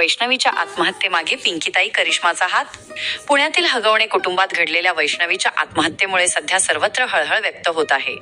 वैष्णवीच्या आत्महत्येमागे पिंकीताई करिश्माचा हात. पुण्यातील हगवणे कुटुंबात घडलेल्या वैष्णवीच्या आत्महत्येमुळे सध्या सर्वत्र हळहळ व्यक्त होत आहे.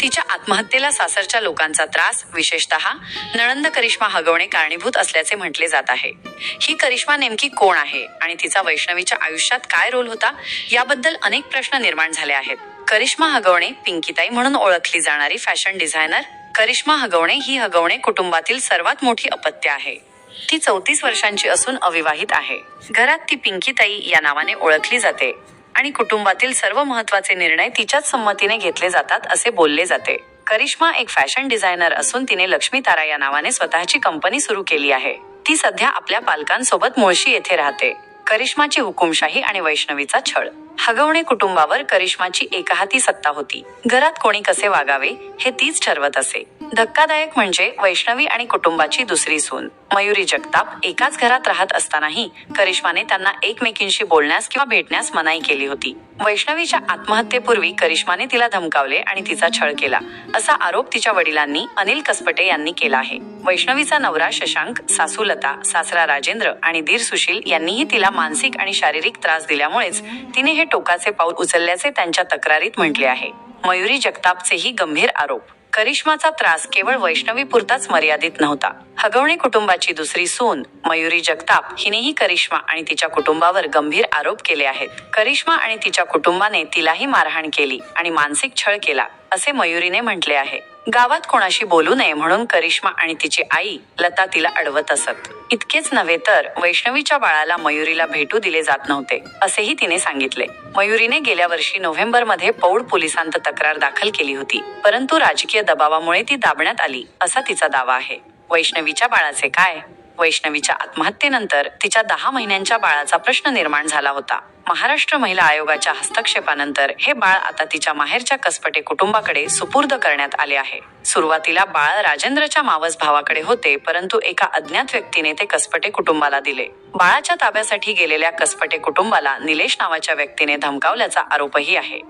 तिच्या आत्महत्येला सासरच्या लोकांचा त्रास विशेषतः नणंद करिश्मा हगवणे कारणीभूत असल्याचे म्हटले जात आहे. ही करिश्मा नेमकी कोण आहे आणि तिचा वैष्णवीच्या आयुष्यात काय रोल होता याबद्दल अनेक प्रश्न निर्माण झाले आहेत. करिश्मा हगवणे पिंकीताई म्हणून ओळखली जाणारी फॅशन डिझायनर. करिश्मा हगवणे ही हगवणे कुटुंबातील सर्वात मोठी अपत्य आहे. ती चौतीस वर्षांची असून अविवाहित आहे. घरात ती पिंकीताई या नावाने ओळखली जाते आणि कुटुंबातील सर्व महत्त्वाचे निर्णय तिच्याच संमतीने घेतले जातात असे बोलले जाते. करिश्मा एक फॅशन डिझायनर असून तिने लक्ष्मी तारा या नावाने स्वतःची कंपनी सुरू केली आहे. ती सध्या आपल्या पालकांसोबत मुळशी येथे राहते. करिश्माची हुकुमशाही आणि वैष्णवीचा छळ. हगवणे कुटुंबावर करिश्माची एकहाती सत्ता होती. घरात कोणी कसे वागावे हे तीच ठरवत असे. धक्कादायक म्हणजे वैष्णवी आणि कुटुंबाची दुसरी सून. मयुरी जगताप एकाच घरात राहत असतानाही करिश्माने त्यांना एकमेकींशी बोलण्यास किंवा भेटण्यास मनाई केली होती. वैष्णवीच्या आत्महत्येपूर्वी करिश्माने तिला धमकावले आणि तिचा छळ केला. असा आरोप तिच्या वडिलांनी अनिल कसपटे यांनी केला आहे. वैष्णवीचा नवरा शशांक सासू लता सासरा राजेंद्र आणि दीर सुशील यांनीही तिला मानसिक आणि शारीरिक त्रास दिल्यामुळेच तिने हे टोकाचे पाऊल उचलल्याचे त्यांच्या तक्रारीत म्हटले आहे. मयुरी जगतापचेही गंभीर आरोप. करिश्माचा त्रास केवळ वैष्णवीपुरताच मर्यादित नव्हता. हगवणे कुटुंबाची दुसरी सून मयुरी जगताप हिनेही करिश्मा आणि तिच्या कुटुंबावर गंभीर आरोप केले आहेत. करिश्मा आणि तिच्या कुटुंबाने तिलाही मारहाण केली आणि मानसिक छळ केला असे मयुरीने म्हटले आहे. गावात कोणाशी बोलू नये म्हणून करिश्मा आणि तिची आई लता तिला अडवत असत. इतकेच नव्हे तर वैष्णवीच्या बाळाला मयुरीला भेटू दिले जात नव्हते असेही तिने सांगितले. मयुरीने गेल्या वर्षी नोव्हेंबरमध्ये पौड पोलिसांत तक्रार दाखल केली होती परंतु राजकीय दबावामुळे ती दाबण्यात आली असा तिचा दावा आहे. वैष्णवीच्या बाळाचे काय? वैष्णवीच्या आत्महत्येनंतर तिच्या दहा महिन्यांच्या बाळाचा प्रश्न निर्माण झाला होता. महाराष्ट्र महिला आयोगाच्या हस्तक्षेपानंतर हे बाळ आता तिच्या माहेरच्या कसपटे कुटुंबाकडे सुपूर्द करण्यात आले आहे. सुरुवातीला बाळ राजेंद्रच्या मावस भावाकडे होते परंतु एका अज्ञात व्यक्तीने ते कसपटे कुटुंबाला दिले. बाळाच्या ताब्यासाठी गेलेल्या कसपटे कुटुंबाला निलेश नावाच्या व्यक्तीने धमकावल्याचा आरोपही आहे.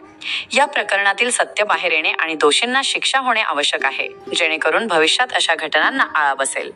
या प्रकरणातील सत्य बाहेर येणे आणि दोषींना शिक्षा होणे आवश्यक आहे जेणेकरून भविष्यात अशा घटनांना आळा बसेल.